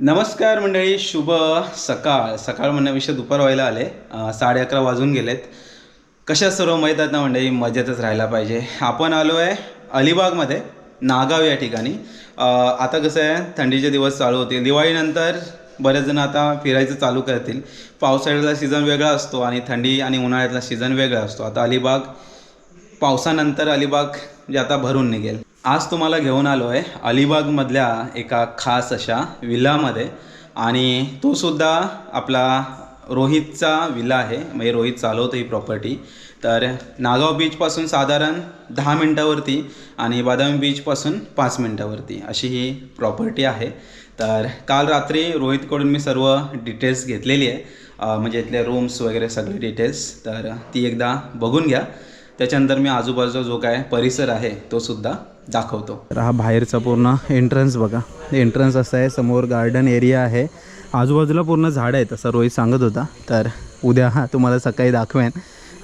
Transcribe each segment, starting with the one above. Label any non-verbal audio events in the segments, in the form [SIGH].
नमस्कार मंडळी शुभ सकाळ. सकाळ म्हणण्यापेक्षा दुपार व्हायला आले. साडे अकरा वाजून गेलेत. कशा सर्व माहीत आहेत ना मंडळी? मजेतच राहायला पाहिजे. आपण आलो आहे अलिबागमध्ये नागाव या ठिकाणी. आता कसं आहे थंडीचे दिवस चालू होतील. दिवाळीनंतर बरेच जण आता फिरायचं चालू करतील. पावसाळ्यातला सीझन वेगळा असतो आणि थंडी आणि उन्हाळ्यातला सीझन वेगळा असतो. आता अलिबाग पावसानंतर अलिबाग जे आता भरून निघेल. आज तुम्हाला घेऊन आलो आहे अलिबागमधल्या एका खास अशा विलामध्ये आणि तो सुद्धा आपला रोहितचा विला आहे. म्हणजे रोहित चालवतो ही प्रॉपर्टी तर नागाव बीचपासून साधारण दहा मिनटावरती आणि बादामी बीचपासून पाच मिनटावरती अशी ही प्रॉपर्टी आहे. तर काल रात्री रोहितकडून मी सर्व डिटेल्स घेतलेली आहे. म्हणजे इथले रूम्स वगैरे सगळे डिटेल्स तर ती एकदा बघून घ्या. त्याच्यानंतर मी आजूबाजूचा जो काय परिसर आहे तो सुद्धा दाखवतो. तर हा बाहेरचा पूर्ण एंट्रन्स बघा. एंट्रन्स असा आहे समोर गार्डन एरिया आहे. आजूबाजूला पूर्ण झाडं आहेत असं रोहित सांगत होता. तर उद्या तुम्हाला सकाळी दाखवेन.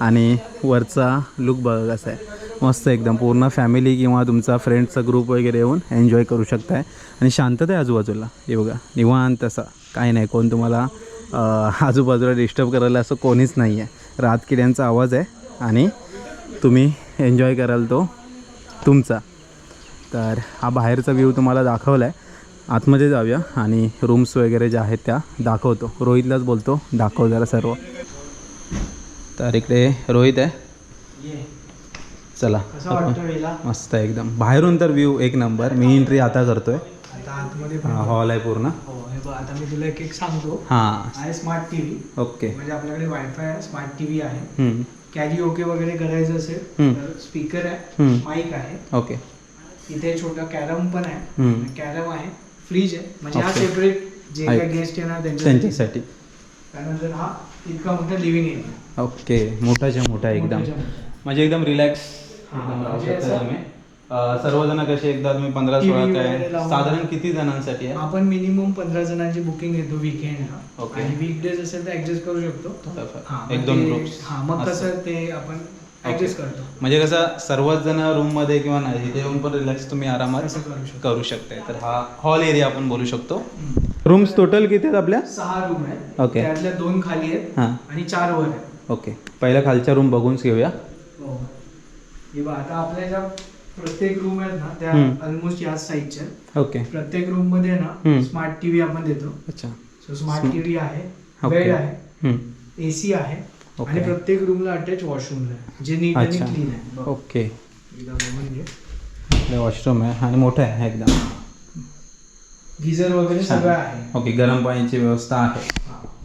आणि वरचा लुक बघा कसा आहे. मस्त एकदम. पूर्ण फॅमिली किंवा तुमचा फ्रेंड्सचा ग्रुप वगैरे येऊन एन्जॉय करू शकताय. आणि शांतता आहे आजूबाजूला. हे बघा निवांत असा. काही नाही कोण तुम्हाला आजूबाजूला डिस्टर्ब करायला असं कोणीच नाही आहे रातकिड्यांचा आवाज आहे. आणि तुम्ही एन्जॉय कराल तो तुमचा. तर हा बाहेरचा व्ह्यू तुम्हाला दाखवला आहे आतमध्ये जाऊया आणि रूम्स वगैरे ज्या आहेत त्या दाखवतो. रोहितलाच बोलतो दाखव जरा सर्व. तर इकडे रोहित आहे. चला मस्त आहे एकदम. बाहेरून तर व्ह्यू एक नंबर मी एंट्री आता करतोय. हॉल आहे पूर्ण. हो हे आता मी तुला एक एक सांगतो. हां. Smart TV okay. म्हणजे आपल्याकडे वायफाय आहे स्मार्ट टीव्ही आहे. कॅरी ओके वगैरे करायचं असेल. तर स्पीकर आहे. माईक आहे. ओके. इथे छोटा कॅरम पण आहे. कॅरम आहे फ्रीज आहे. म्हणजे हा. सेपरेट जे. काही गेस्ट येणार त्यांच्यासाठी. त्यानंतर हा इतका मोठा लिव्हिंग एरिया ओके मोठाच्या मोठा एकदम. म्हणजे एकदम रिलॅक्स हा, म्हणजे अं, सर्वजण कसे एकदा तुम्ही पंधरा सोळा काय साधारण किती जणांसाठी आहे? आपण मिनिमम पंधरा जणांची बुकिंग घेतो विकेंडला ओके. आणि वीकडेज असेल तर ऍडजस्ट करू शकतो. हा, एक दोन हा मग कसं ते आपण ऍडजस्ट करतो. म्हणजे कसं सर्वच जण रूममध्ये किंवा नाही इथे येऊन पण रिलॅक्स तुम्ही आरामात करू शकतो. शकताय. तर हा हॉल एरिया आपण बोलू शकतो. रूम्स टोटल किती आहेत आपल्या? सहा रूम आहेत. ओके. त्यातल्या दोन खाली आहेत हां. आणि चार वर आहेत. ओके पहिल्या खालच्या रूम बघूनच घेऊया. हो. हे बघ आता आपल्या ज्या प्रत्येक रूम आहेत ना त्या. ऑलमोस्ट याच साईजच्या आहेत. ओके प्रत्येक रूममध्ये ना. स्मार्ट टीव्ही आपण देतो. अच्छा. सो स्मार्ट टीव्ही आहे. बेड आहे. एसी आहे. आणि प्रत्येक रूमला अटॅच वॉशरूम आहे जे नीट आणि क्लीन आहे. ओके आपलं वॉशरूम आहे आणि मोठं आहे एकदम. गिझर वगैरे. सगळं आहे. ओके गरम पाण्याची व्यवस्था आहे.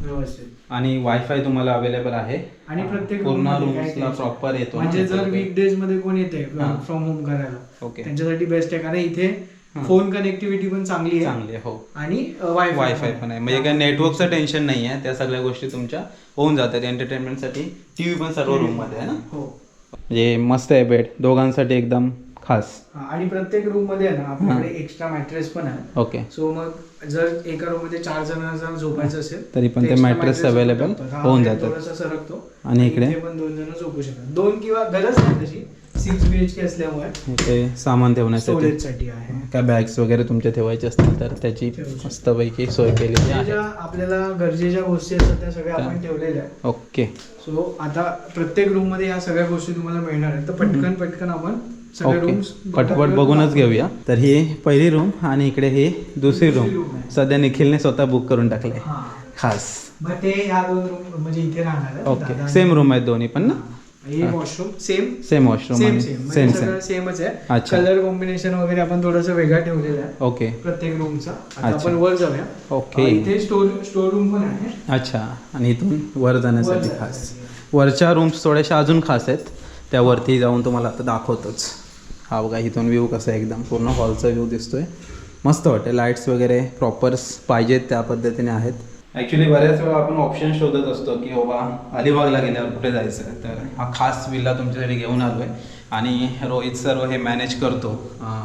व्यवस्थित. आणि वायफाय तुम्हाला अवेलेबल आहे. आणि प्रत्येक पूर्ण tension प्रॉपर येतो म्हणजे जर network. वीकडेजमध्ये कोण येते. फ्रॉम होम करायला ओके त्यांच्यासाठी बेस्ट आहे. कारण इथे. फोन कनेक्टिव्हिटी पण चांगली आहे. चांगली आहे हो. आणि वायफाय पण आहे. म्हणजे काय नेटवर्कचं टेन्शन नाही आहे. त्या सगळ्या गोष्टी तुमच्या होऊन जातात. एंटरटेनमेंटसाठी टी व्ही पण सर्व रूममध्ये आहे ना? हो. म्हणजे मस्त आहे बेड दोघांसाठी एकदम खास. आणि प्रत्येक रूममध्ये ना आपल्याकडे एक्स्ट्रा मॅट्रेस पण आहे. ओके सो मग जर एका रूममध्ये चार जण जर झोपायचं असेल तरी पण ते टाकतो. हा, होऊन जातात. सरकतो. आणि इकडे? पण दोन जण झोपू शकतात. दोन किंवा गरज नाही तशी. सिक्स बीएचके असल्यामुळे ते सामान ठेवण्यासाठी. आहे. काय बॅग्स वगैरे तुमच्या ठेवायचे असतील तर त्याची. मस्तपैकी सोय केलेली आहे. ज्या आपल्याला गरजेच्या गोष्टी असतात त्या सगळ्या आपण ठेवलेल्या आहेत. ओके. सो आता प्रत्येक रूममध्ये ह्या सगळ्या गोष्टी तुम्हाला मिळणार आहेत. तर पटकन पटकन आपण सगळे ओके. पटपट बघूनच घेऊया. तर ही पहिली रूम आणि इकडे ही दुसरी रूम आहे. सध्या निखिलने स्वतः बुक करून टाकले हा. खास. मग ते ह्या दोन रूम म्हणजे इथे राहणार आहेत. ओके. सेम रूम आहेत दोन्ही पण ना? हा. Washroom same same washroom same same सेमच आहे. अच्छा. कलर कॉम्बिनेशन वगैरे आपण थोडंसं वेगळा ठेवलेलं आहे. ओके प्रत्येक रूमचा आता. आपण वर जाऊया. ओके. इथे स्टोर स्टोर रूम पण आहे. अच्छा. आणि इथून वर जाण्यासाठी खास. वरच्या रूम्स थोड्याशा अजून खास आहेत. त्या वरती जाऊन तुम्हाला आता दाखवतोच. हा बघा इथून व्ह्यू कसा एकदम. पूर्ण हॉलचा व्ह्यू दिसतोय. मस्त वाटते लाईट्स वगैरे प्रॉपर्स पाहिजेत त्या पद्धतीने आहेत. ॲक्च्युली बऱ्याच वेळा आपण ऑप्शन शोधत असतो की बाबा अलिबागला गेल्यावर कुठे जायचं? तर हा खास विल्ला तुमच्यासाठी घेऊन आलो आहे आणि रोहित सर्व हे मॅनेज करतो.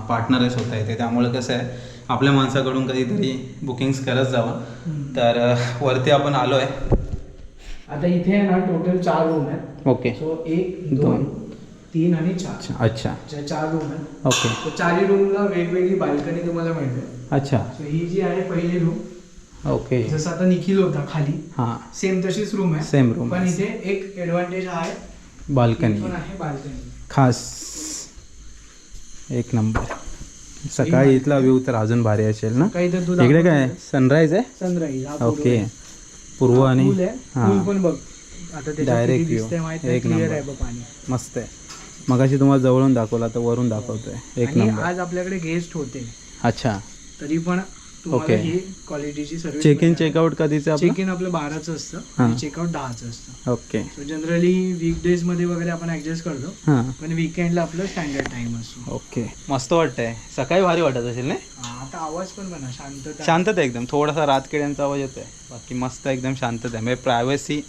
पार्टनरच होता येते त्यामुळे कसं आहे आपल्या माणसाकडून कधीतरी बुकिंग्स करत जावं. तर वरती आपण आलो आहे आता इथे आहे ना टोटल चार रूम आहेत. ओके सो एक दोन. तीन आणि चार. अच्छा. चार रूम आहेत. ओके तर चारही रूमला वेगवेगळी बाल्कनी तुम्हाला मिळते. अच्छा. सो ही जी आहे पहिली रूम ओके जसं आता निखिल होता खाली. हां. सेम तशीच रूम आहे. सेम रूम पण इथे एक ऍडव्हान्टेज आहे. बाल्कनी आहे बाल्कनी खास. एक नंबर सकाळी इथला व्ह्यू तर अजून भारी असेल ना? काही तर तू इकडे काय? सनराईज आहे? सनराईज ओके पूर्व आणि पूल आहे. हां. पूल पण बघ. आता त्याच्यात Direct किती view. दिसतंय माहीत एक क्लिअर number. आहे बघ पाणी. मस्त आहे. मगाशी तुम्हाला जवळून दाखवला तर वरून दाखवतोय. एक आणि नंबर आज आपल्याकडे गेस्ट होते. अच्छा. तरी पण तुम्हाला Okay. ही क्वालिटीची सर्व्हिस चेक इन चेकआउट कधीचं चेक इन आपलं बाराचं असतं. आणि चेकआउट दहाचं असतं. ओके सो जनरली वीकडेजमध्ये वगैरे आपण ऍडजस्ट करतो. पण विकेंडला आपलं स्टँडर्ड टाइम असतो. ओके मस्त वाटतंय. सकाळी भारी वाटत असेल ना हा, आता आवाज पण म्हणा शांतता. शांतता आहे एकदम. थोडासा रातकिड्यांचा आवाज येतोय. बाकी मस्त एकदम शांतता आहे. म्हणजे प्रायव्हसी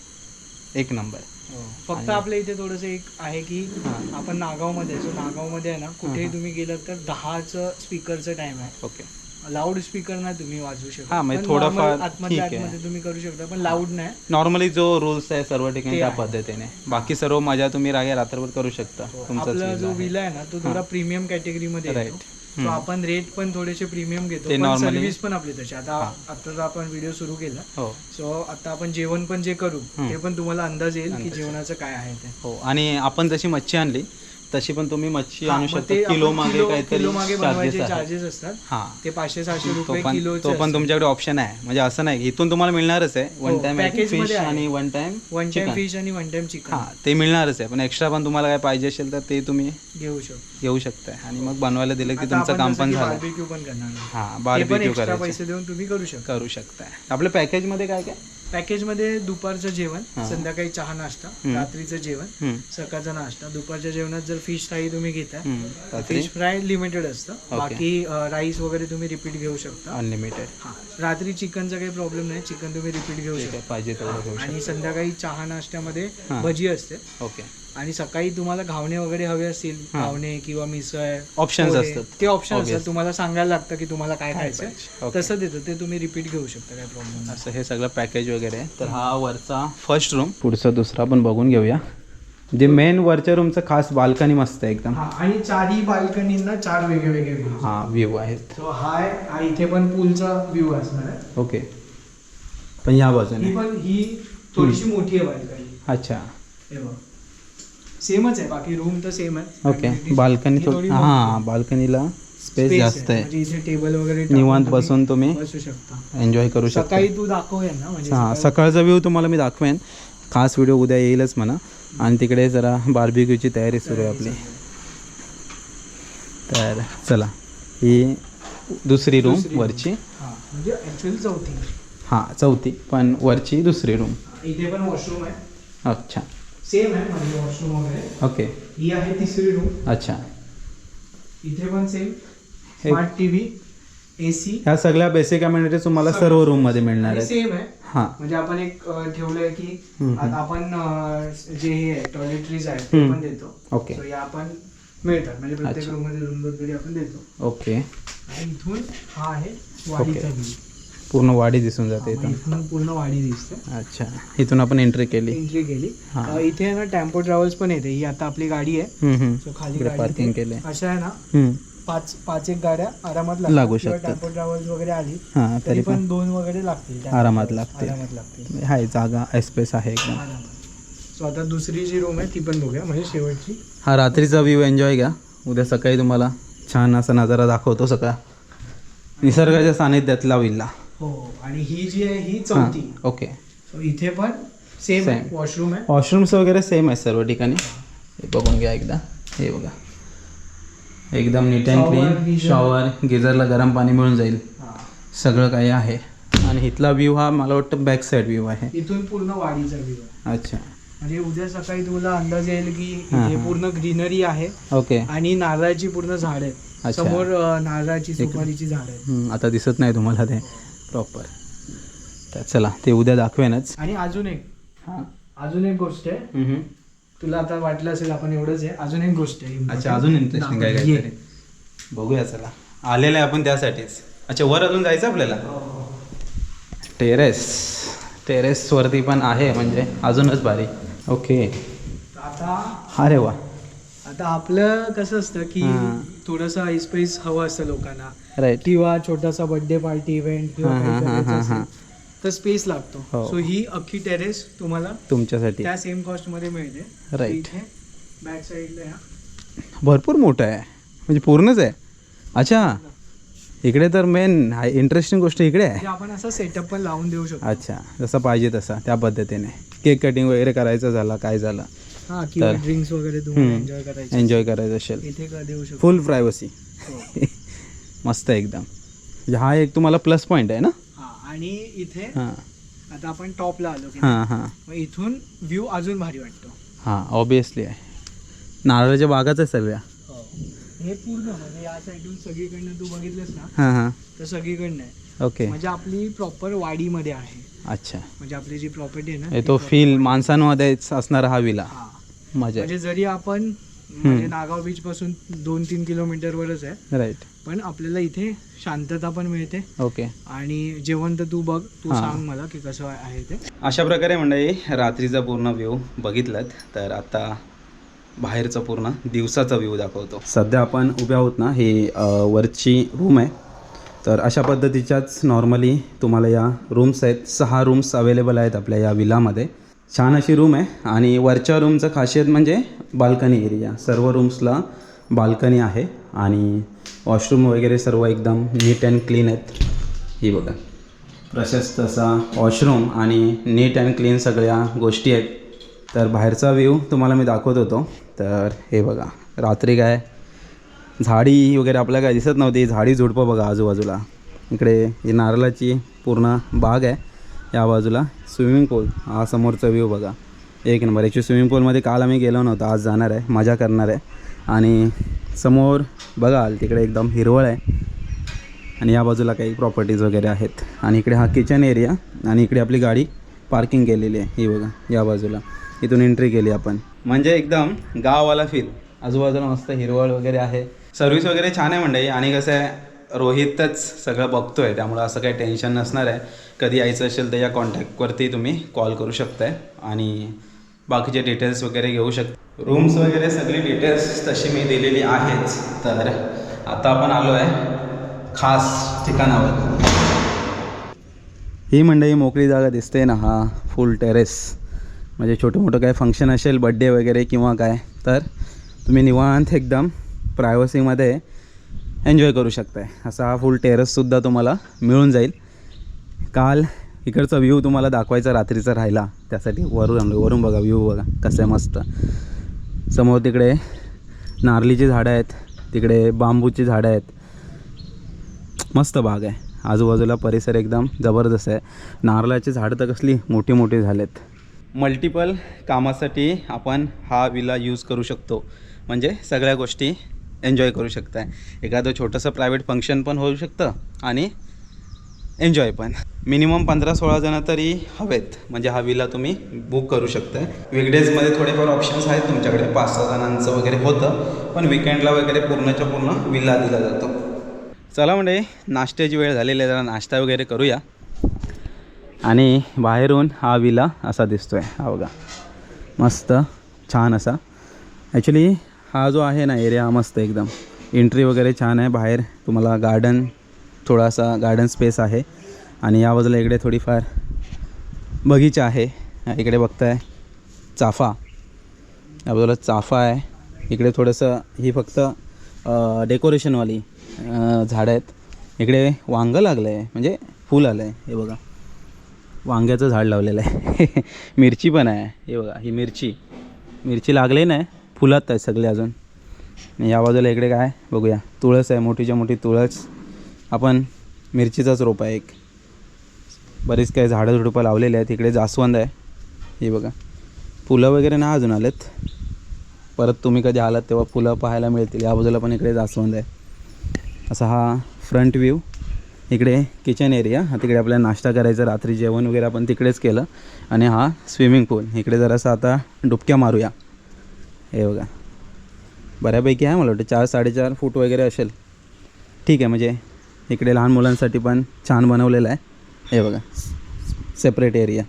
एक नंबर हो. फक्त आपल्या इथे थोडंसं एक आहे की आपण नागावमध्ये सो नागावमध्ये आहे ना कुठेही तुम्ही गेलात तर दहाचं स्पीकरचं टाइम आहे. ओके लाऊड स्पीकर नाही तुम्ही वाजवू शकता. हा, म्हणजे पण थोडंफार normal आतमध्ये ठीक आहे. आतमध्ये तुम्ही करू शकता पण लाऊड नाही. नॉर्मली जो रूल्स आहे सर्व ठिकाणी ते त्या आहे. पद्धतीने. बाकी सर्व मजा तुम्ही रागे रात्रभर करू शकता. तुमचाच आपला जो. विला आहे ना तो थोडा प्रीमियम Right. येतो So आपण रेट पण थोडेसे प्रीमियम घेतो ते पण normally- सर्व्हिस पण आपली तशी. आता आता आपण व्हिडिओ सुरू केला हो. सो आता आपण जेवण पण जे करू. ते पण तुम्हाला अंदाज येईल की जेवणाचं काय आहे ते. हो आणि आपण जशी मच्छी आणली तशी पण तुम्ही मच्छी आणू शकता. किलो मागे काहीतरी किलो मागे बनवायचे चार्जेस आहे चार्जेस असतात. हां. ते पाचशे सहाशे तो रुपये पण किलोचे तो पण तुमच्याकडे ऑप्शन आहे. म्हणजे असं नाही इथून तुम्हाला मिळणारच आहे. वन हो, टाइम package फिशमध्ये आहे. आणि one time one time fish आणि वन टाइम चिकन हां ते मिळणारच आहे. पण एक्स्ट्रा पण तुम्हाला काय पाहिजे असेल तर ते तुम्ही घेऊ शकतो. घेऊ शकताय. आणि मग बनवायला दिलं की तुमचं काम पण झालं. बार्बिक्यू पण करणार. हां ते पण बार्बिक्यू एक्स्ट्रा करायचं. पैसे देऊन तुम्ही करू शकता. करू शकताय. आपल्या पॅकेजमध्ये काय काय? पॅकेजमध्ये दुपारचं जेवण हा. संध्याकाळी चहा नाश्ता हम्म. रात्रीचं जेवण हम्म, सकाळचा नाश्ता. दुपारच्या जेवणात जर फिश थाळी तुम्ही घेताय हम्म. रात्री? फिश फ्राय लिमिटेड असतं. बाकी राईस वगैरे तुम्ही रिपीट घेऊ शकता. अनलिमिटेड हा. रात्री चिकनचा काही प्रॉब्लेम नाही. चिकन तुम्ही रिपीट घेऊ शकता. पाहिजे तेवढं घेऊ आणि संध्याकाळी चहा नाश्त्यामध्ये हा. भजी असते. शकतो ओके. आणि सकाळी तुम्हाला घावणे वगैरे हवे असतील हा. घावणे किंवा मिसळ Options पोहे, असतात. ते ऑप्शन Obvious. असतात तुम्हाला सांगायला लागतं की तुम्हाला काय खायचं Okay. तसं देतं. ते तुम्ही रिपीट घेऊ शकता काय प्रॉब्लेम नाही. असं हे सगळं पॅकेज वगैरे आहे. तर हा वरचा फर्स्ट रूम पुढचा दुसरा पण बघून घेऊया. जे मेन वरच्या रूमचं खास बाल्कनी मस्त आहे एकदम. हा, आणि चारही बाल्कनींना चार वेगळे वेगळे व्ह्यू हा व्ह्यू आहेत. सो हाय हा इथे पण पूलचा व्ह्यू असणार आहे. ओके पण या बाजूने. ही पण ही थोडीशी मोठी आहे बाल्कनी अच्छा. हे बघ. सेमच आहे बाकी रूम तर सेम आहे. ओके बाल्कनी ही थोडी हां बाल्कनीला स्पेस जास्त आहे. म्हणजे इथे टेबल वगैरे टाकून निवांत बसून तुम्ही बसू शकता. एन्जॉय करू शकता. सकाळी तू दाखव ना म्हणजे हां सकाळी- सकाळचा व्ह्यू तुम्हाला मी दाखवेन. खास व्हिडिओ उद्या येईलच म्हणा. आणि तिकडे जरा बार्बिक्यूची तयारी सुरू आहे आपली. तर चला ही दुसरी रूम. वरची. हा, म्हणजे चौथी. हां चौथी पण वरची दुसरी रूम इथे पण वॉशरूम आहे. अच्छा. सेम आहे म्हणजे वॉशरूम वगैरे ओके ही आहे तिसरी रूम अच्छा। इथे पण सेम स्मार्ट टीव्ही एसी ह्या सगळ्या बेसिक अम्युनिटी तुम्हाला सर्व रूममध्ये मिळणार आहेत. सेम आहे हां. म्हणजे आपण एक ठेवलंय की. आता आपण अ, जे हे टॉयलेटरीज आहेत ते. पण देतो. ओके So, या आपण मिळतात. म्हणजे प्रत्येक. रूममध्ये तरी आपण देतो. ओके आणि इथून हा आहे वाडीचा व्ह्यू पूर्ण वाडी दिसून जाते इथून. इथून पूर्ण वाडी दिसते. अच्छा. इथून आपण एंट्री केली. एंट्री केली. हा. अ, इथे आहे ना टेम्पो ट्रॅव्हल्स पण येते. ही आता आपली गाडी आहे. हम्म, हम्म. सो खाली इकडे गाडी पार्किंग. केले अशा आहे ना हम्म. पाच पाच एक गाड्या आरामात लागू शकतात. टेम्पो ट्रॅव्हल्स वगैरे आली हां तरी पण दोन वगैरे लागतील. आरामात. लागतील. आरामात लागतील. आहे जागा स्पेस आहे एकदम. सो आता दुसरी जी रूम आहे ती पण बघूया. म्हणजे शेवटची. हा रात्रीचा व्ह्यू एन्जॉय घ्या. उद्या सकाळी तुम्हाला छान असा नजारा दाखवतो सकाळ निसर्गाच्या सानिध्यातला विल्ला हो आणि ही जी आहे ही चौथी. ओके. सो इथे पण सेम Same. वॉशरूम आहे. वॉशरूम्स वगैरे सेम आहे सर्व ठिकाणी. हे बघून घ्या एकदा. हे बघा. एकदम नीट अँड क्लीन. शॉवर गिझरला गरम पाणी मिळून जाईल. सगळं काही आहे. आणि इथला व्ह्यू हा मला वाटतं बॅक साईड व्ह्यू आहे. इथून पूर्ण वाडीचा व्ह्यू आहे. अच्छा. म्हणजे उद्या सकाळी तुला अंदाज येईल की हा. पूर्ण ग्रीनरी आहे. ओके. आणि नारळाची पूर्ण झाड आहेत. समोर नारळाची सुपारीची झाड आहेत. आता दिसत नाही तुम्हाला ते. प्रॉपर तर चला ते उद्या दाखवेनच. आणि अजून एक. हां. अजून एक गोष्ट आहे. तुला आता वाटलं असेल आपण एवढंच आहे. अजून एक गोष्ट आहे. अच्छा अजून इंटरेस्टिंग काय दाखव. ये. काहीतरी बघूया चला. आलेलं आहे आपण त्यासाठीच. अच्छा वर अजून जायचं आपल्याला? टेरेस टेरेसवरती पण आहे म्हणजे अजूनच भारी. ओके आता अरे वा. आता आपलं कसं असतं की हा. थोडासा स्पेस हवा असतं लोकांना. राईट किंवा छोटासा बर्थडे पार्टी इव्हेंट किंवा हां, काही हां, हां, करायचं हां, असेल, तर स्पेस लागतो. हो. सो ही अख्खी टेरेस तुम्हाला तुमच्यासाठी. त्या सेम कॉस्टमध्ये मिळते. Right. इथे बॅक साईडला या भरपूर मोठं आहे. म्हणजे पूर्णच आहे. अच्छा. इकडे तर मेन इंटरेस्टिंग गोष्ट इकडे आहे. म्हणजे आपण असं सेटअप पण लावून देऊ शकतो. अच्छा. जसं पाहिजे तसा त्या पद्धतीने. केक कटिंग वगैरे करायचं झालं काय झालं. हा किंवा ड्रिंक्स वगैरे. एन्जॉय करायचे एन्जॉय करायचं असेल. इथे का देऊ शकतो? फुल प्रायव्हसी हो. मस्त आहे एकदम. म्हणजे हा एक तुम्हाला प्लस पॉईंट आहे ना? हा आणि इथे हां. आता आपण टॉपला आलो हां हां. मग इथून व्ह्यू अजून भारी वाटतो. हां ऑबियसली आहे. नारळाच्या बागाच आहे सगळ्या. हे. पूर्ण म्हणजे या साईडून सगळीकडनं तू बघितलंस ना हां हां. तर सगळीकडनं आहे. ओके म्हणजे आपली प्रॉपर वाडीमध्ये आहे. अच्छा. म्हणजे आपली जी प्रॉपर्टी आहे ना हे ती फील माणसांमध्येच असणारा हा विला मजा म्हणजे जरी आपण म्हणजे नागाव बीच पासून दोन तीन किलोमीटरवरच आहे आहे राईट पण आपल्याला इथे शांतता पण मिळते. ओके आणि जेवण तर तू बघ तू हा. सांग मला की कसं आहे ते. अशा प्रकारे मंडळी रात्रीचा पूर्ण व्ह्यू बघितलात तर आता बाहेरचा पूर्ण दिवसाचा व्ह्यू दाखवतो. सध्या आपण उभ्या आहोत ना ही अ, वरची रूम आहे. तर अशा पद्धतीच्याच नॉर्मली तुम्हाला या रूम्स आहेत. सहा रूम्स अवेलेबल आहेत आपल्या या विलामध्ये छान अशी रूम आहे आणि वरच्या रूमचं खासियत म्हणजे बाल्कनी एरिया सर्व रूम्सला बाल्कनी आहे आणि वॉशरूम वगैरे सर्व एकदम नीट अँड क्लीन आहेत. ही बघा. प्रशस्त असा वॉशरूम आणि नीट अँड क्लीन सगळ्या गोष्टी आहेत. तर बाहेरचा व्ह्यू तुम्हाला मी दाखवत होतो. तर हे बघा. रात्री काय? झाडी वगैरे आपल्याला काय दिसत नव्हती. झाडी झुडपं बघा आजूबाजूला. इकडे ही नारळाची पूर्ण बाग आहे. या बाजूला स्विमिंग पूल. हा समोरचा व्ह्यू बघा. एक नंबर ॲक्च्युली स्विमिंग पूलमध्ये काल आम्ही गेलो नव्हतो. आज जाणार आहे. मजा करणार आहे. आणि समोर बघाल तिकडे एकदम हिरवळ आहे. आणि या बाजूला काही प्रॉपर्टीज वगैरे आहेत. आणि इकडे हा किचन एरिया आणि इकडे आपली गाडी पार्किंग केलेली आहे. ही बघा या बाजूला. इथून एंट्री केली आपण. म्हणजे एकदम गाववाला फील आजूबाजूला मस्त हिरवळ वगैरे आहे. सर्व्हिस वगैरे छान आहे म्हणजे आणि कसं आहे रोहितच सगळं बघतोय त्यामुळं असं काही टेन्शन नसणार आहे. कधी यायचं असेल तर या कॉन्टॅक्टवरती तुम्ही कॉल करू शकताय आणि बाकीचे डिटेल्स वगैरे घेऊ शकता. रूम्स वगैरे सगळी डिटेल्स तशी मी दिलेली आहेच तर आता आपण आलो आहे खास ठिकाणावर. ही मंडळी मोकळी जागा दिसते ना हा फुल टेरेस म्हणजे छोटं मोठं काय फंक्शन असेल बड्डे वगैरे किंवा काय तर तुम्ही निवांत एकदम प्रायव्हसीमध्ये एन्जॉय करू शकताय. असा हा फुल टेरेससुद्धा तुम्हाला मिळून जाईल. काल इकडचा व्ह्यू तुम्हाला दाखवायचा रात्रीचा राहिला. त्यासाठी वरून आणलो वरून बघा व्ह्यू बघा कसं आहे मस्त. समोर तिकडे नारळीची झाडं आहेत. तिकडे बांबूची झाडं आहेत. मस्त बाग आहे. आजूबाजूला परिसर एकदम जबरदस्त आहे. नारळाची झाडं तर कसली मोठी मोठी झालेत. मल्टिपल कामासाठी आपण हा विला यूज करू शकतो. म्हणजे सगळ्या गोष्टी एन्जॉय करू शकताय. एखादं छोटंसं प्रायव्हेट फंक्शन पण होऊ शकतं आणि एन्जॉय पण. मिनिमम पंधरा सोळा जणं तरी हवेत. म्हणजे हा विला तुम्ही बुक करू शकताय. विकडेजमध्ये थोडेफार ऑप्शन्स आहेत तुमच्याकडे. पाच सहा जणांचं वगैरे होतं पण विकेंडला वगैरे पूर्णच्या पूर्ण विला दिला जातो. चला म्हणजे नाश्त्याची वेळ झालेली आहे. जरा नाश्ता वगैरे करूया. आणि बाहेरून हा विला असा दिसतो आहे हा बघा. मस्त छान असा. ॲक्च्युली हा जो आहे ना एरिया मस्त एकदम. एंट्री वगैरे छान आहे बाहेर. तुम्हाला गार्डन थोडासा गार्डन स्पेस आहे. आणि या बाजूला इकडे थोडीफार बगीचा आहे. इकडे बघताय चाफा. या बाजूला चाफा आहे. इकडे थोडंसं ही फक्त डेकोरेशनवाली झाडं आहेत. इकडे वांगं लागलं आहे म्हणजे फूल आलं आहे हे बघा. वांग्याचं झाड लावलेलं आहे. [LAUGHS] मिरची पण आहे. हे बघा ही मिरची. मिरची लागली नाही. फुलात आहे सगळे अजून. या बाजूला इकडे काय? बघूया. तुळस आहे मोठीच्या मोठी तुळस. आपण मिरचीचाच रोप आहे एक. बरीच काही झाडं झुडपं लावलेले आहेत. इकडे जास्वंद आहे. हे बघा. फुलं वगैरे नाही अजून आलेत. परत तुम्ही कधी आलात तेव्हा फुलं पाहायला मिळतील. या बाजूला पण इकडे जास्वंद आहे. असा हा फ्रंट व्ह्यू इकडे किचन एरिया हा तिकडे आपल्याला नाश्ता करायचा रात्री जेवण वगैरे आपण तिकडेच केलं. आणि हा स्विमिंग पूल इकडे जरासं आता डुबक्या मारूया. हे बघा. बऱ्यापैकी आहे मला वाटतं. चार साडेचार फूट वगैरे असेल. ठीक आहे म्हणजे इकडे लहान मुलांसाठी पण छान बनवलेलं आहे. हे बघा. सेपरेट एरिया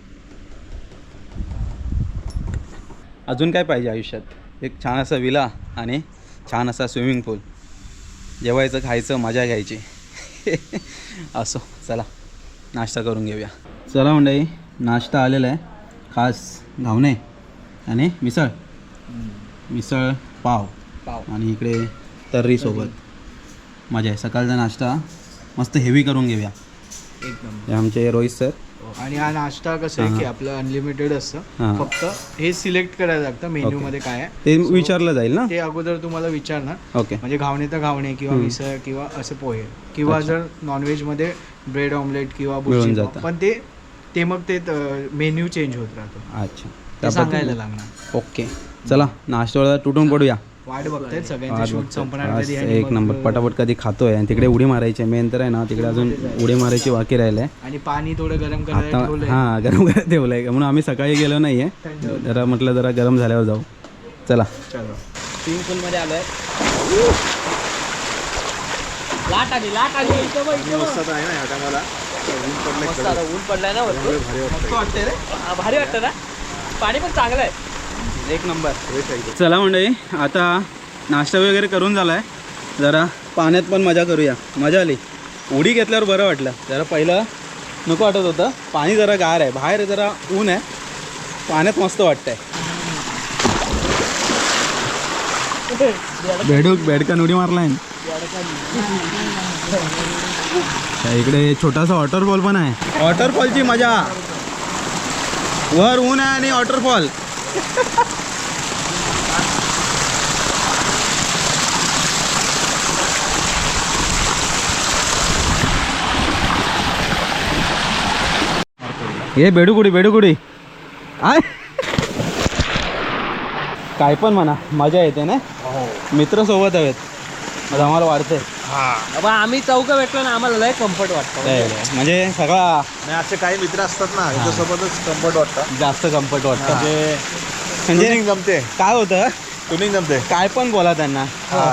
अजून काय पाहिजे आयुष्यात? एक छान असा विला आणि छान असा स्विमिंग पूल जेवायचं खायचं मजा घ्यायची. [LAUGHS] असो चला. नाश्ता करून घेऊया. चला मंडळी नाश्ता आलेला आहे. खास घावणे आणि मिसळ. मिसळ पाव. पाव. आणि इकडे तर्री सोबत मजा आहे सकाळचा नाश्ता मस्त हेवी करून घेऊया. एक नंबर हे आमचे रोहित सर आणि हा नाश्ता कसं आहे की आपलं अनलिमिटेड असतं. फक्त हे सिलेक्ट करायला लागतं मेन्यू मध्ये काय आहे. ते विचारलं जाईल ना? ते अगोदर तुम्हाला विचारणार. ओके म्हणजे घावणे तर घावणे किंवा मिसळ किंवा असे पोहे. किंवा जर नॉनव्हेजमध्ये ब्रेड ऑमलेट किंवा. जातं. पण ते ते मग ते मेन्यू चेंज होत राहतो. अच्छा. सांगायला लागणार. ओके चला नाश्त्यावर तुटून पडूया. वाट बघतायत सगळ्यांचे आज शूट बघतोय. संपणार आज कधी आणि एक मग, नंबर पटापट कधी खातोय आणि तिकडे उडी मारायची मेन तर आहे ना तिकडे अजून उडी मारायची बाकी राहिलंय. आणि पाणी थोडं गरम करायला आता ठेवलंय. हां गरम करायला ठेवलंय. म्हणून आम्ही सकाळी गेलो नाहीये. जरा म्हटलं जरा गरम झाल्यावर जाऊ. चला. चलो. स्विमिंग पूलमध्ये आलोय. लाट आली लाट आली. मस्त आता ऊन पडलाय ना वरती हा, भारी वाटतं ना. पाणी पण चांगलं आहे. एक नंबर. चला मंडळी आता नाश्ता वगैरे करून झालाय. जरा पाण्यात पण मजा करूया. मजा आली. उडी घेतल्यावर बरं वाटलं. जरा पहिलं नको वाटत होतं. पाणी जरा गार आहे. बाहेर जरा ऊन आहे. पाण्यात मस्त वाटतंय. बेडूक बेडकन उडी मारलाय. इकडे छोटासा वॉटरफॉल पण आहे. वॉटरफॉलची मजा. वर ऊन आहे आणि वॉटरफॉल हे बेडूकुडी बेडूकुडी. आय. काय पण म्हणा मजा येते ना मित्र सोबत हवेत. मग आम्हाला वाढते बाबा आम्ही चौक भेटलो ना आम्हाला लय कम्फर्ट वाटतं. म्हणजे सगळा नाही असे काही मित्र असतात ना त्याच्यासोबतच कम्फर्ट वाटतं. जास्त कम्फर्ट वाटतं. म्हणजे म्हणजे जमते. काय होतं? ट्युनिंग जमते. काय पण बोला त्यांना.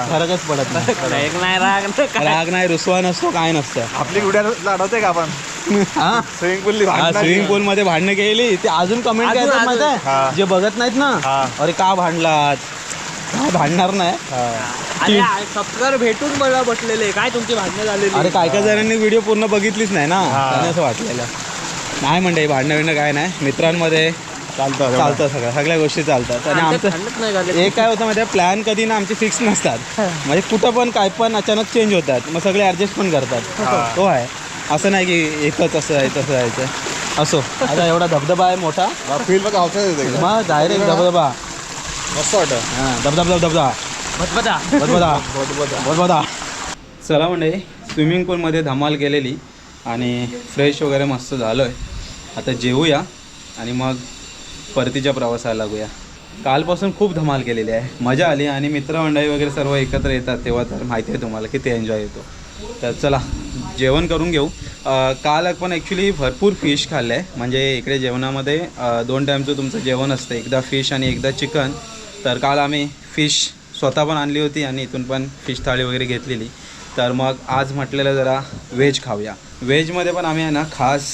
फरकच पडत नाही. [LAUGHS] एक नाही राग नाही काय. राग नाही रुसवा नसतो काय नसतं. आपली गुड्या लाडवते का आपण? हा? स्विमिंग पूल स्विमिंग पूल मध्ये भांडणं केली. ते अजून कमेंट अजून- करतात माहिती हा. आहे जे बघत नाहीत ना हा. अरे का भांडलात? काय भांडणार नाही? अरे सबस्क्राईबर भेटून मला बसलेले. काय तुमची भांडणं झालेली? अरे काय काय जणांनी व्हिडिओ पूर्ण बघितलीच नाही ना? हा. त्याने असं वाटलेलं. नाही म्हणते भांडणं बिंडणं काय नाही. मित्रांमध्ये चालतं चालतं सगळं. सगळ्या गोष्टी चालतात. आणि आमचं भांडणच नाही झाले एक काय होतं माहिती प्लॅन कधी ना आमचे फिक्स नसतात. म्हणजे कुठं पण काय पण अचानक चेंज होतात. मग सगळे ऍडजस्ट पण करतात. तो आहे. असं नाही की एकच असं आहे तसं आहे. असो. आता एवढा धबधबा आहे मोठा. फील बघा पावसाळ्यात येते एकदम. मग डायरेक्ट धबधबा. मस्त वाटतं हां धबधबा धबधबा भटभटा बदबदा बदबदा चला म्हणजे स्विमिंग पूलमध्ये धमाल केलेली आणि फ्रेश वगैरे मस्त झालो आहे आता जेवूया आणि मग परतीच्या प्रवासाला लागूया. कालपासून खूप धमाल केलेली आहे. मजा आली आणि मित्रमंडळी वगैरे सर्व एकत्र येतात तेव्हा तर माहिती आहे तुम्हाला किती एन्जॉय येतो. तर चला जेवण करून घेऊ. काल आपण ॲक्च्युली भरपूर फिश खाल्लं. आहे म्हणजे इकडे जेवणामध्ये दोन टाईमचं तुमचं जेवण असतं. एकदा फिश आणि एकदा चिकन तर काल आम्ही फिश स्वतः पण आणली होती आणि इथून पण फिश थाळी वगैरे घेतलेली. तर मग आज म्हटलेलं जरा व्हेज खाऊया. व्हेजमध्ये पण आम्ही आहे ना खास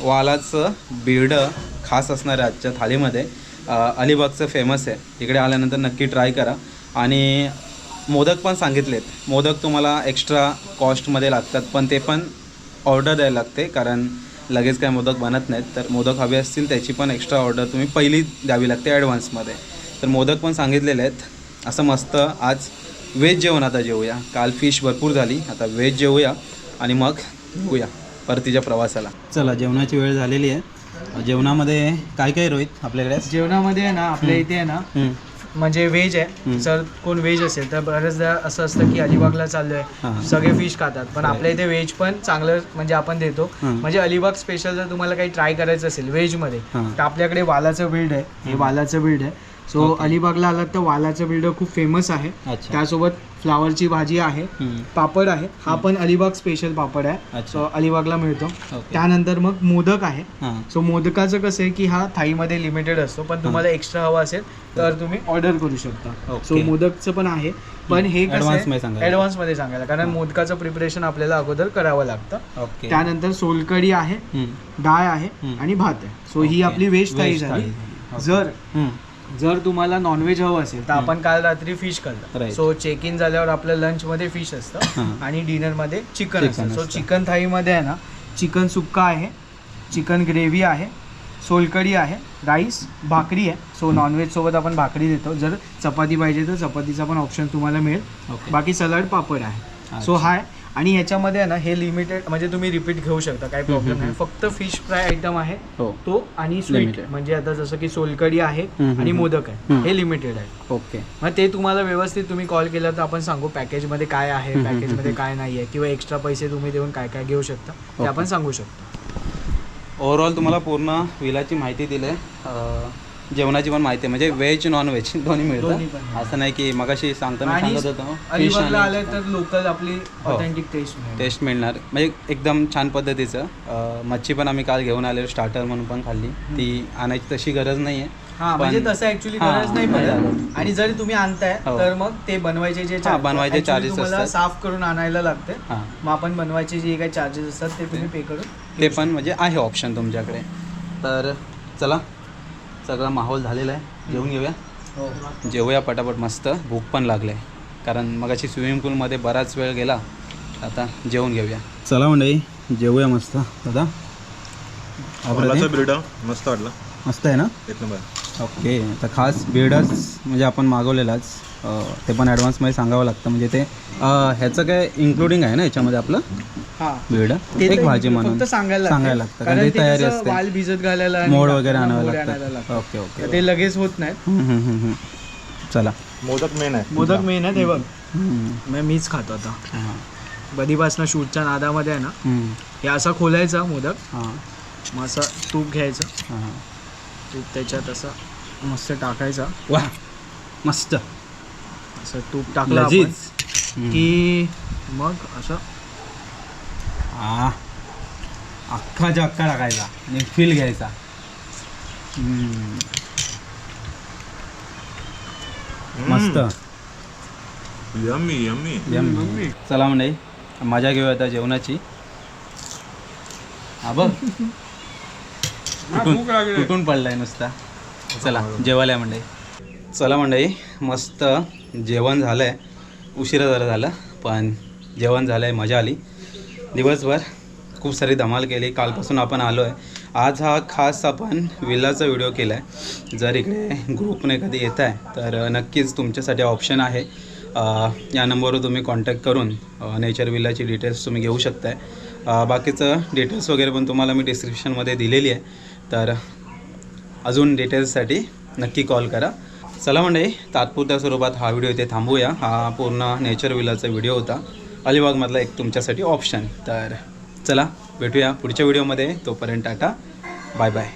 वालाचं बिरडं खास असणार आहे आजच्या थाळीमध्ये. अलिबागचं फेमस आहे. इकडे आल्यानंतर नक्की ट्राय करा. आणि मोदक पण सांगितलेत. मोदक तुम्हाला एक्स्ट्रा कॉस्टमध्ये लागतात पण ते पण ऑर्डर द्यायला लागते कारण लगेच काय मोदक बनत नाहीत. तर मोदक हवे असतील त्याची पण एक्स्ट्रा ऑर्डर तुम्ही पहिली द्यावी लागते ॲडव्हान्समध्ये तर मोदक पण सांगितलेले आहेत. असं मस्त आज व्हेज जेवण आता जेवूया. काल फिश भरपूर झाली आता व्हेज जेवूया आणि मग निघूया परतीच्या प्रवासाला. चला जेवणाची वेळ झालेली आहे. जेवणामध्ये काय काय रोहित आपल्याकडे? जेवणामध्ये आहे ना आपल्या इथे आहे ना म्हणजे व्हेज आहे. जर कोण व्हेज असेल तर बऱ्याचदा असं असतं की अलिबागला चाललोय. सगळे फिश खातात. पण आपल्या इथे व्हेज पण चांगलं म्हणजे आपण देतो. म्हणजे अलिबाग स्पेशल जर तुम्हाला काही ट्राय करायचं असेल व्हेजमध्ये. तर आपल्याकडे वालाचं बिल्ड आहे. हे वालाचं बिल्ड आहे. सो. अलिबागला आलात तर वालाचं बिल्ड खूप फेमस आहे त्यासोबत फ्लावरची भाजी आहे. पापड आहे हा पण अलिबाग स्पेशल पापड आहे. सो अलिबागला मिळतो. त्यानंतर मग मोदक आहे सो मोदकाचं कसं आहे की हा थाईमध्ये लिमिटेड असतो पण तुम्हाला एक्स्ट्रा हवा असेल तर तुम्ही ऑर्डर करू शकता. सो मोदकचं पण आहे पण हे कसं. ऍडव्हान्समध्ये सांगायला कारण मोदकाचं प्रिपरेशन आपल्याला अगोदर करावं लागतं त्यानंतर सोलकढी आहे. डाळ आहे. आणि भात आहे सो ही. आपली व्हेज थाळी Veg झाली. जर. जर तुम्हाला नॉनव्हेज हवं असेल तर आपण काल रात्री फिश खाल्लं. Right. सो चेक इन झाल्यावर आपलं लंचमध्ये फिश असतं [LAUGHS] हां. आणि डिनरमध्ये चिकन Chicken असतं. सो असतं. चिकन थाळीमध्ये आहे ना चिकन सुक्का आहे चिकन ग्रेव्ही आहे सोलकढी आहे राईस भाकरी आहे. सो नॉनव्हेज सोबत आपण भाकरी देतो. जर चपाती पाहिजे तर चपातीचा पण ऑप्शन तुम्हाला मिळेल. ओके बाकी सलाड पापड आहे. सो हाय आणि ह्याच्यामध्ये आहे ना हे लिमिटेड म्हणजे तुम्ही रिपीट घेऊ शकता काही प्रॉब्लेम नाही फक्त फिश फ्राय आयटम आहे हो तो आणि स्वीट. म्हणजे आता जसं की सोलकढी आहे आणि. मोदक आहे. हे लिमिटेड आहे ओके मग ते तुम्हाला व्यवस्थित तुम्ही कॉल केला तर आपण सांगू पॅकेजमध्ये काय आहे पॅकेजमध्ये हम्म. काय नाही आहे किंवा एक्स्ट्रा पैसे तुम्ही देऊन काय काय घेऊ शकता ते. आपण सांगू शकतो ओव्हरऑल तुम्हाला पूर्ण विलाची माहिती दिली आहे जेवणाची पण माहिती आहे. म्हणजे व्हेज नॉन व्हेज दोन्ही दोन्ही मिळतं. असं नाही की मगाशी सांगताना आणि सांगत होतो. फिश अलिबागला आणि आले तर लोकल आपली हो. ऑथेंटिक टेस्ट मिळेल टेस्ट मिळणार. म्हणजे एकदम छान पद्धतीचं. अं, मच्छी पण आम्ही काल घेऊन आलेलो स्टार्टर म्हणून पण खाल्ली. ती आणायची तशी गरज नाही आहे हा म्हणजे पण- तसं ऍक्च्युली हा, गरज नाही नाही पडत लागत. आणि जरी तुम्ही आणताय हो. तर मग ते बनवायचे जे बनवायचे actually charges तुम्हाला असतात. साफ करून आणायला लागते. हां. मग आपण बनवायचे जे काही चार्जेस असतात ते तुम्ही पे करून ते पण म्हणजे आहे ऑप्शन तुमच्याकडे. तर चला सगळा माहोल झालेला आहे. जेवून घेऊया. हो जेवूया पटापट मस्त. भूक पण लागले. कारण मग अशी स्विमिंग पूलमध्ये बराच वेळ गेला. आता जेवून घेऊया. चला मंडळी जेवूया मस्त. दादा? बिर्ड मस्त वाटलं. मस्त आहे ना? एक नंबर. ओके. तर खास बेडच म्हणजे आपण मागवलेलाच. ते पण ॲडव्हान्समध्ये सांगावं लागतं. म्हणजे ते अं, ह्याचं काय इन्क्लुडिंग आहे ना याच्यामध्ये आपलं? हा. बेड? ते एक भाजी म्हणून. फक्त सांगायला सांगायला लागतं. कारण ते तयारी कसं वाल भिजत घालायला मोड वगैरे आणावं मोड आणायला लागतं ओके ओके. ते लगेच होत नाहीत. हम्म, हम्म, हम्म, हम्म. चला. मोदक मेन आहे. मोदक मेन आहे ते बघ. हम्म. मीच खातो आता. हां. कधीपासून शूटच्या नादामध्ये आहे ना हम्म. हे असा खोलायचा मोदक. हां. मग असं तूप घ्यायचं. हां. तूप त्याच्यात असं मस्त टाकायचा. वा. मस्त. असं तूप टाकलं आपण. की मग असं हा अख्खाच्या अख्खा टाकायचा आणि फील घ्यायचा. मस्त. Yummy yummy yummy. चला मंडळी मजा घेऊया आता जेवणाची. हा बघ. कुठून पडलाय नुसता. चला जेवायला मंडळी. चला मंडळी मस्त. जेवण झालं आहे उशिरा जरा झालं पण जेवण झालं आहे मजा आली. दिवसभर खूप सारी धमाल केली. कालपासून आपण आलो आहे आज हा खास आपण विलाचा व्हिडिओ केला आहे जर इकडे ग्रुपने कधी येत आहे तर नक्कीच तुमच्यासाठी ऑप्शन आहे. या नंबरवर तुम्ही कॉन्टॅक्ट करून नेचर विलाची डिटेल्स तुम्ही घेऊ शकताय. बाकीचं डिटेल्स वगैरे पण तुम्हाला मी डिस्क्रिप्शनमध्ये दिलेली आहे. तर अजून डिटेल्ससाठी नक्की कॉल करा. चला म्हणजे तात्पुरत्या स्वरूपात हा व्हिडिओ इथे थांबूया. हा पूर्ण नेचर विलाचा व्हिडिओ होता. अलिबागमधला एक तुमच्यासाठी ऑप्शन तर चला भेटूया पुढच्या व्हिडिओमध्ये. तोपर्यंत टाटा. Bye bye